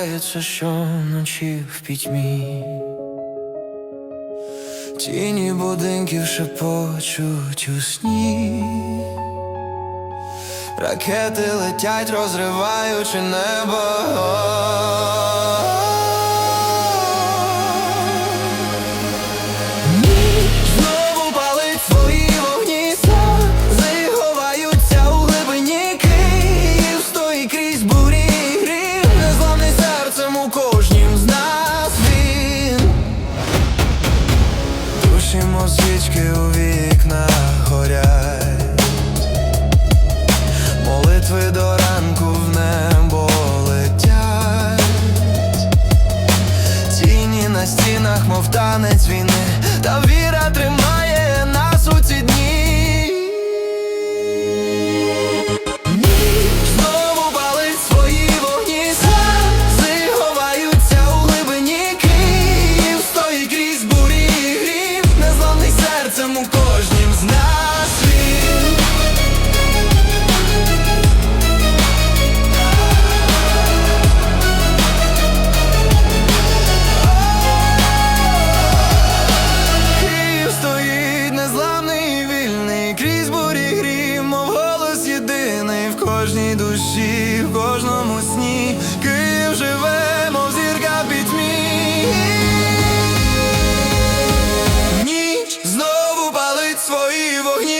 серце, щоночі в пітьмі. Тіні будинків шепочуть у сні. Ракети летять, розриваючи небо. Душимо свічки у вікнах горять, молитви до ранку в небо летять, тіні на стінах, мов танець війни, та віра з нас Київ стоїть незламний вільний, крізь бурі грім, мов голос єдиний в кожній душі, в кожному сні Київ живе. вогні.